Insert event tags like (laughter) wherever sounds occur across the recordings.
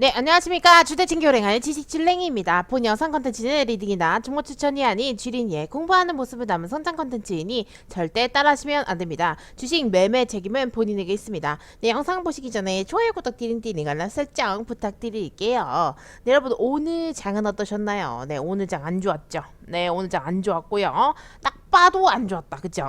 네 안녕하십니까. 주대ချင်း교랭할 지식줄랭이입니다. 본 영상 컨텐츠는 리딩이나 정보 추천이 아닌 주린이의 공부하는 모습을 담은 성장 컨텐츠이니 절대 따라하시면 안 됩니다. 주식 매매 책임은 본인에게 있습니다. 네 영상 보시기 전에 좋아요 구독 띠링띠링 알람 설정 부탁드릴게요. 네 여러분 오늘 장은 어떠셨나요? 네 오늘 장 안 좋았죠? 네 오늘 장 안 좋았고요. 딱 봐도 안 좋았다. 그죠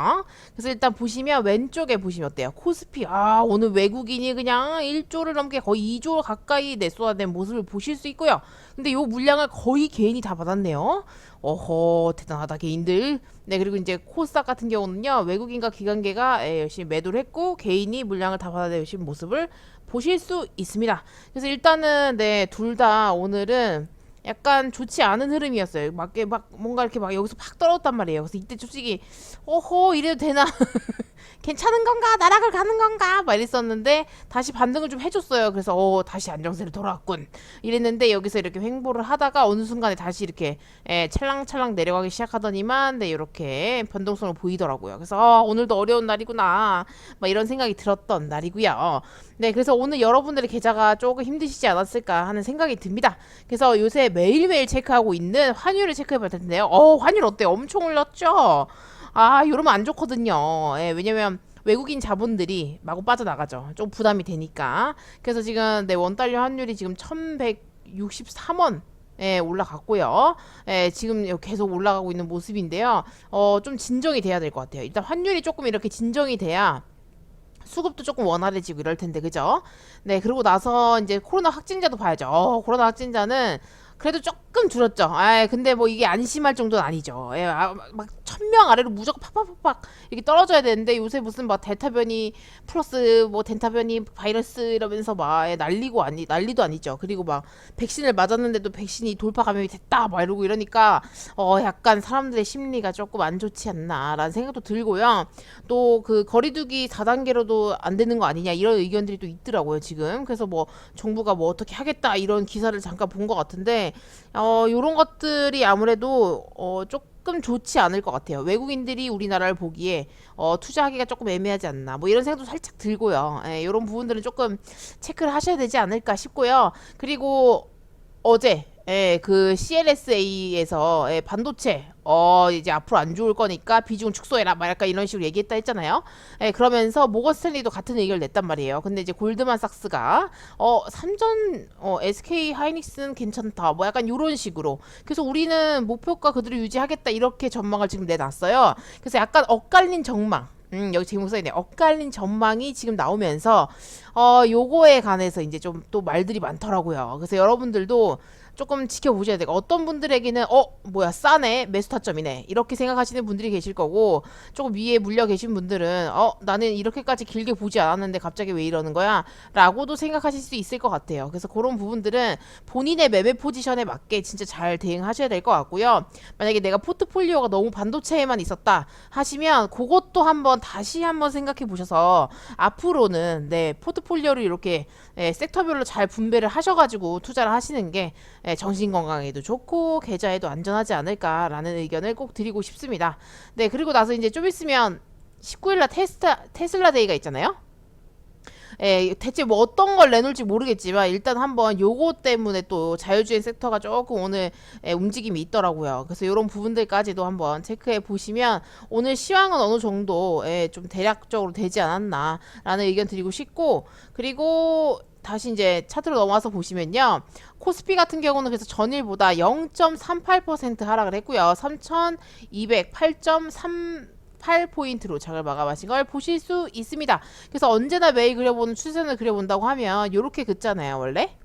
그래서 일단 보시면 왼쪽에 보시면 어때요? 코스피. 아 오늘 외국인이 그냥 1조를 넘게 거의 2조 가까이 내 쏟아낸 모습을 보실 수 있고요. 근데 요 물량을 거의 개인이 다 받았네요. 어허 대단하다 개인들. 네 그리고 이제 코스닥 같은 경우는요 외국인과 기관계가 예, 열심히 매도를 했고 개인이 물량을 다 받아내신 모습을 보실 수 있습니다. 그래서 일단은 네둘 다 오늘은 약간 좋지 않은 흐름이었어요. 막, 막 뭔가 이렇게 막 여기서 팍 떨어졌단 말이에요. 그래서 이때 솔직히 어허 이래도 되나? (laughs) 괜찮은 건가? 나락을 가는 건가? 막 이랬었는데 다시 반등을 좀 해줬어요. 그래서 어 다시 안정세로 돌아왔군. 이랬는데 여기서 이렇게 횡보를 하다가 어느 순간에 다시 이렇게 예, 찰랑찰랑 내려가기 시작하더니만 네 이렇게 변동성을 보이더라고요. 그래서 어, 오늘도 어려운 날이구나. 막 이런 생각이 들었던 날이고요. 네, 그래서 오늘 여러분들의 계좌가 조금 힘드시지 않았을까 하는 생각이 듭니다. 그래서 요새 매일매일 체크하고 있는 환율을 체크해 볼 텐데요. 어, 환율 어때요? 엄청 올랐죠? 아, 이러면 안 좋거든요. 예, 왜냐면 외국인 자본들이 마구 빠져나가죠. 좀 부담이 되니까. 그래서 지금 내 원달러 환율이 지금 1163원 예, 올라갔고요. 예, 지금 계속 올라가고 있는 모습인데요. 어, 좀 진정이 돼야 될 것 같아요. 일단 환율이 조금 이렇게 진정이 돼야 수급도 조금 원활해지고 이럴 텐데 그죠? 네 그러고 나서 이제 코로나 확진자도 봐야죠. 어, 코로나 확진자는 그래도 조금 줄었죠. 아 근데 뭐 이게 안심할 정도는 아니죠. 예, 아, 막천명 아래로 무조건 팍팍팍팍 이렇게 떨어져야 되는데 요새 무슨 막 델타 변이 플러스 뭐 델타 변이 바이러스 이러면서 막 예, 난리고 아니 난리도 아니죠. 그리고 막 백신을 맞았는데도 백신이 돌파 감염이 됐다 막 이러고 이러니까 어 약간 사람들의 심리가 조금 안 좋지 않나라는 생각도 들고요. 또 그 거리두기 4단계로도 안 되는 거 아니냐 이런 의견들이 또 있더라고요 지금. 그래서 뭐 정부가 뭐 어떻게 하겠다 이런 기사를 잠깐 본 것 같은데 어 요런 것들이 아무래도 어 조금 좋지 않을 것 같아요. 외국인들이 우리나라를 보기에 어, 투자하기가 조금 애매하지 않나 뭐 이런 생각도 살짝 들고요. 예, 이런 부분들은 조금 체크를 하셔야 되지 않을까 싶고요. 그리고 어제 예, 그 CLSA에서 예, 반도체 어 이제 앞으로 안 좋을 거니까 비중 축소해라 막 약간 이런 식으로 얘기했다 했잖아요. 예, 그러면서 모건 스탠리도 같은 의견을 냈단 말이에요. 근데 이제 골드만삭스가 어 삼전 어 SK 하이닉스는 괜찮다 뭐 약간 이런 식으로 그래서 우리는 목표가 그대로 유지하겠다 이렇게 전망을 지금 내놨어요. 그래서 약간 엇갈린 전망 음, 여기 제목 써있네. 엇갈린 전망이 지금 나오면서, 어, 요거에 관해서 이제 좀 또 말들이 많더라고요. 그래서 여러분들도 조금 지켜보셔야 돼요. 어떤 분들에게는, 어, 뭐야, 싸네? 매수 타점이네. 이렇게 생각하시는 분들이 계실 거고, 조금 위에 물려 계신 분들은, 어, 나는 이렇게까지 길게 보지 않았는데 갑자기 왜 이러는 거야? 라고도 생각하실 수 있을 것 같아요. 그래서 그런 부분들은 본인의 매매 포지션에 맞게 진짜 잘 대응하셔야 될 것 같고요. 만약에 내가 포트폴리오가 너무 반도체에만 있었다 하시면, 그것도 한번 다시 한번 생각해 보셔서, 앞으로는, 네, 포트폴리오를 이렇게, 예, 섹터별로 잘 분배를 하셔가지고 투자를 하시는 게 예, 정신 건강에도 좋고 계좌에도 안전하지 않을까라는 의견을 꼭 드리고 싶습니다. 네, 그리고 나서 이제 좀 있으면 19일날 테스타 테슬라 데이가 있잖아요. 예, 대체 뭐 어떤 걸 내놓을지 모르겠지만 일단 한번 요거 때문에 또 자율주행 섹터가 조금 오늘 예, 움직임이 있더라고요. 그래서 이런 부분들까지도 한번 체크해 보시면 오늘 시황은 어느 정도 예, 좀 대략적으로 되지 않았나라는 의견 드리고 싶고 그리고 다시 이제 차트로 넘어와서 보시면요. 코스피 같은 경우는 그래서 전일보다 0.38% 하락을 했고요. 3,208.3 8포인트로 장을 마감하신 걸 보실 수 있습니다. 그래서 언제나 매일 그려보는 추세선을 그려본다고 하면 요렇게 긋잖아요, 원래.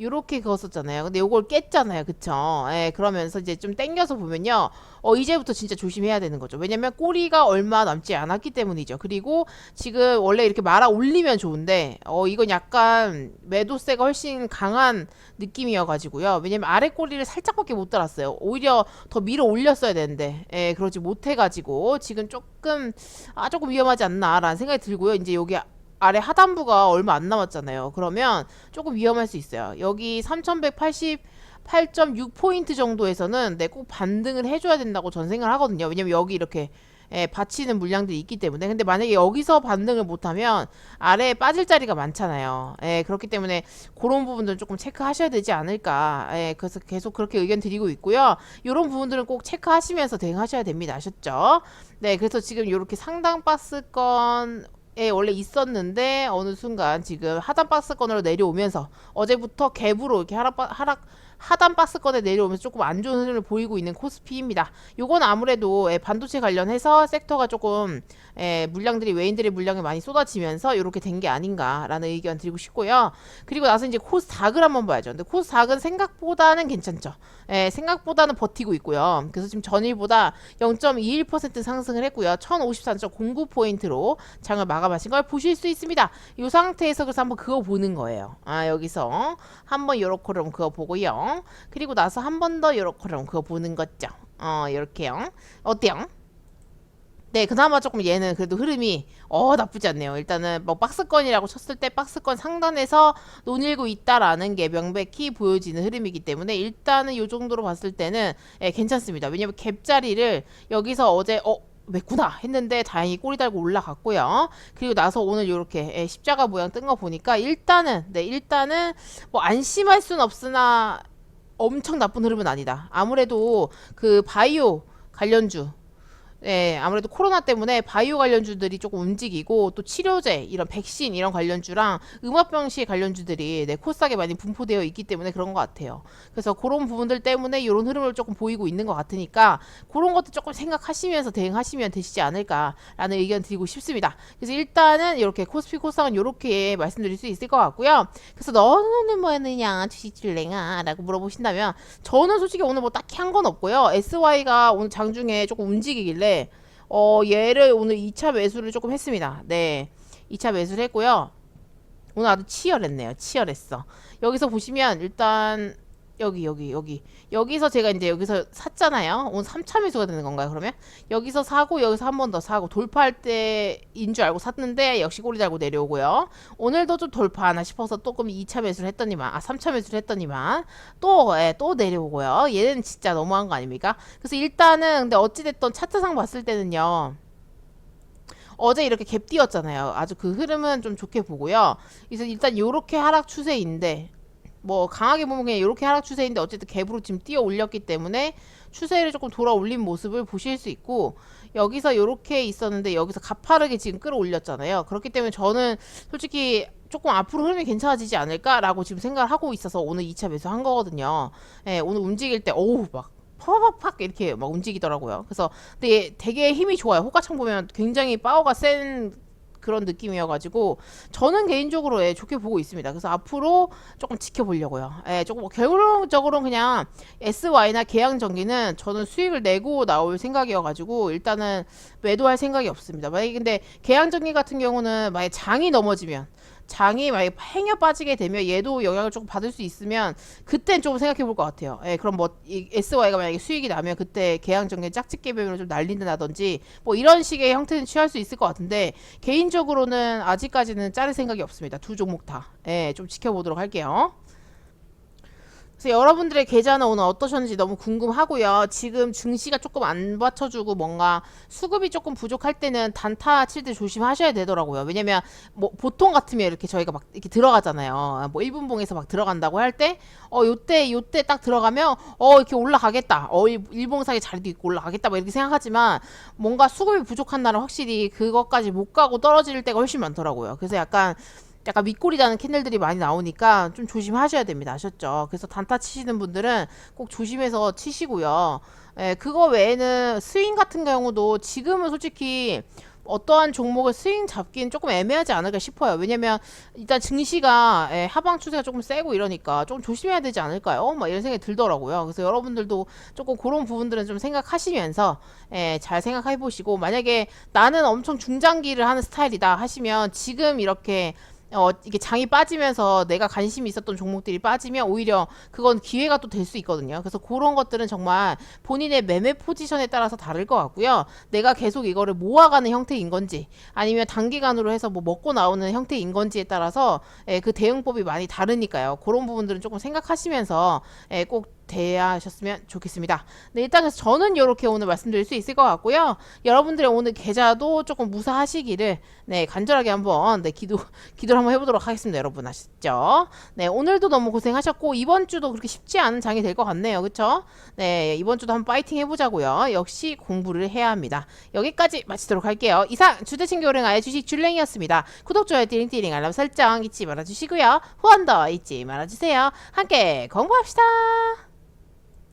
요렇게 그었었잖아요. 근데 요걸 깼잖아요. 그쵸? 예, 그러면서 이제 좀 땡겨서 보면요. 어, 이제부터 진짜 조심해야 되는 거죠. 왜냐면 꼬리가 얼마 남지 않았기 때문이죠. 그리고 지금 원래 이렇게 말아 올리면 좋은데, 어, 이건 약간 매도세가 훨씬 강한 느낌이어가지고요. 왜냐면 아래 꼬리를 살짝밖에 못 달았어요. 오히려 더 밀어 올렸어야 되는데, 예, 그러지 못해가지고, 지금 조금, 아, 조금 위험하지 않나라는 생각이 들고요. 이제 여기 아래 하단부가 얼마 안 남았잖아요. 그러면 조금 위험할 수 있어요. 여기 3180 8.6포인트 정도에서는 네, 꼭 반등을 해줘야 된다고 전 생각을 하거든요. 왜냐면 여기 이렇게 예, 받치는 물량들이 있기 때문에. 근데 만약에 여기서 반등을 못하면 아래에 빠질 자리가 많잖아요. 예, 그렇기 때문에 그런 부분들은 조금 체크하셔야 되지 않을까. 예, 그래서 계속 그렇게 의견 드리고 있고요. 이런 부분들은 꼭 체크하시면서 대응하셔야 됩니다. 아셨죠? 네, 그래서 지금 이렇게 상당 박스권 에 원래 있었는데 어느 순간 지금 하단 박스권으로 내려오면서 어제부터 갭으로 이렇게 하락 바- 하락 하단 박스권에 내려오면서 조금 안 좋은 흐름을 보이고 있는 코스피입니다. 요건 아무래도 예, 반도체 관련해서 섹터가 조금 예, 물량들이 외인들의 물량이 많이 쏟아지면서 이렇게 된 게 아닌가라는 의견 드리고 싶고요. 그리고 나서 이제 코스닥을 한번 봐야죠. 근데 코스닥은 생각보다는 괜찮죠. 예, 생각보다는 버티고 있고요. 그래서 지금 전일보다 0.21% 상승을 했고요. 1054.09포인트로 장을 마감하신 걸 보실 수 있습니다. 이 상태에서 그래서 한번 그거 보는 거예요. 아, 여기서 한번 요렇게럼 그거 보고요. 그리고 나서 한 번 더 요렇게럼 그거 보는 거죠. 어, 요렇게요. 어때요? 네, 그나마 조금 얘는 그래도 흐름이 어 나쁘지 않네요. 일단은 뭐 박스권이라고 쳤을 때 박스권 상단에서 논일고 있다라는 게 명백히 보여지는 흐름이기 때문에 일단은 요 정도로 봤을 때는 예, 괜찮습니다. 왜냐면 갭 자리를 여기서 어제 어 맸구나 했는데 다행히 꼬리 달고 올라갔고요. 그리고 나서 오늘 이렇게 예, 십자가 모양 뜬 거 보니까 일단은 네 일단은 뭐 안심할 순 없으나 엄청 나쁜 흐름은 아니다. 아무래도 그 바이오 관련주 네, 아무래도 코로나 때문에 바이오 관련주들이 조금 움직이고 또 치료제 이런 백신 이런 관련주랑 음압병실 관련주들이 네, 코스닥에 많이 분포되어 있기 때문에 그런 것 같아요. 그래서 그런 부분들 때문에 이런 흐름을 조금 보이고 있는 것 같으니까 그런 것도 조금 생각하시면서 대응하시면 되시지 않을까라는 의견 드리고 싶습니다. 그래서 일단은 이렇게 코스피 코스닥은 이렇게 말씀드릴 수 있을 것 같고요. 그래서 너는 뭐 했느냐 주식줄랭아 라고 물어보신다면 저는 솔직히 오늘 뭐 딱히 한 건 없고요. SY가 오늘 장중에 조금 움직이길래 어 얘를 오늘 2차 매수를 조금 했습니다. 네. 2차 매수를 했고요. 오늘 아주 치열했네요. 치열했어. 여기서 보시면 일단 여기 여기 여기 여기서 제가 이제 여기서 샀잖아요. 오늘 3차 매수가 되는 건가요? 그러면 여기서 사고 여기서 한 번 더 사고 돌파할 때인 줄 알고 샀는데 역시 꼬리 달고 내려오고요. 오늘도 좀 돌파하나 싶어서 조금 2차 매수를 했더니만 아 3차 매수를 했더니만 또 예, 또 내려오고요. 얘는 진짜 너무한 거 아닙니까? 그래서 일단은 근데 어찌 됐던 차트상 봤을 때는요. 어제 이렇게 갭 띄었잖아요. 아주 그 흐름은 좀 좋게 보고요. 그래서 일단 요렇게 하락 추세인데 뭐 강하게 보면 그냥 이렇게 하락 추세인데 어쨌든 갭으로 지금 뛰어 올렸기 때문에 추세를 조금 돌아 올린 모습을 보실 수 있고 여기서 이렇게 있었는데 여기서 가파르게 지금 끌어올렸잖아요. 그렇기 때문에 저는 솔직히 조금 앞으로 흐름이 괜찮아지지 않을까라고 지금 생각을 하고 있어서 오늘 2차 매수한 거거든요. 예, 오늘 움직일 때 어우 막 팍팍팍 이렇게 막 움직이더라고요. 그래서 근데 얘 되게 힘이 좋아요. 호가창 보면 굉장히 파워가 센 그런 느낌이어가지고 저는 개인적으로 예, 좋게 보고 있습니다. 그래서 앞으로 조금 지켜보려고요. 예, 조금 결론적으로 그냥 SY나 계양 전기는 저는 수익을 내고 나올 생각이어가지고 일단은 매도할 생각이 없습니다. 만약에 근데 계양 전기 같은 경우는 만약 장이 넘어지면 장이 만약에 행여 빠지게 되면 얘도 영향을 조금 받을 수 있으면 그땐 좀 생각해 볼 것 같아요. 예, 그럼 뭐이 SY가 만약에 수익이 나면 그때 계양전기 짝짓 개별로 좀 날린다든지 뭐 이런 식의 형태는 취할 수 있을 것 같은데 개인적으로는 아직까지는 자를 생각이 없습니다. 두 종목 다. 예, 좀 지켜보도록 할게요. 그래서 여러분들의 계좌는 오늘 어떠셨는지 너무 궁금하고요. 지금 증시가 조금 안 받쳐주고 뭔가 수급이 조금 부족할 때는 단타 칠 때 조심하셔야 되더라고요. 왜냐면 뭐 보통 같으면 이렇게 저희가 막 이렇게 들어가잖아요. 뭐 1분봉에서 막 들어간다고 할 때, 어, 요때, 요때 딱 들어가면, 어, 이렇게 올라가겠다. 어, 일- 일봉상에 자리도 있고 올라가겠다. 뭐 이렇게 생각하지만 뭔가 수급이 부족한 날은 확실히 그것까지 못 가고 떨어질 때가 훨씬 많더라고요. 그래서 약간 약간 윗골이 다는 캔들들이 많이 나오니까 좀 조심하셔야 됩니다. 아셨죠? 그래서 단타 치시는 분들은 꼭 조심해서 치시고요. 예, 그거 외에는 스윙 같은 경우도 지금은 솔직히 어떠한 종목을 스윙 잡기는 조금 애매하지 않을까 싶어요. 왜냐면 일단 증시가 예, 하방 추세가 조금 세고 이러니까 좀 조심해야 되지 않을까요? 막 이런 생각이 들더라고요. 그래서 여러분들도 조금 그런 부분들은 좀 생각하시면서 예, 잘 생각해 보시고 만약에 나는 엄청 중장기를 하는 스타일이다 하시면 지금 이렇게 어, 이게 장이 빠지면서 내가 관심이 있었던 종목들이 빠지면 오히려 그건 기회가 또 될 수 있거든요. 그래서 그런 것들은 정말 본인의 매매 포지션에 따라서 다를 것 같고요. 내가 계속 이거를 모아가는 형태인 건지 아니면 단기간으로 해서 뭐 먹고 나오는 형태인 건지에 따라서 예, 그 대응법이 많이 다르니까요. 그런 부분들은 조금 생각하시면서 예, 꼭 대하셨으면 좋겠습니다. 네, 일단 그래서 저는 이렇게 오늘 말씀드릴 수 있을 것 같고요. 여러분들의 오늘 계좌도 조금 무사하시기를 네 간절하게 한번 네 기도 (laughs) 기도를 한번 해보도록 하겠습니다. 여러분 아시죠? 네 오늘도 너무 고생하셨고 이번 주도 그렇게 쉽지 않은 장이 될 것 같네요. 그렇죠? 네 이번 주도 한번 파이팅 해보자고요. 역시 공부를 해야 합니다. 여기까지 마치도록 할게요. 이상 주대친교 오랭아의 주식 줄랭이었습니다. 구독 좋아요 띠링띠링 알람 설정 잊지 말아주시고요. 후원 더 잊지 말아주세요. 함께 공부합시다.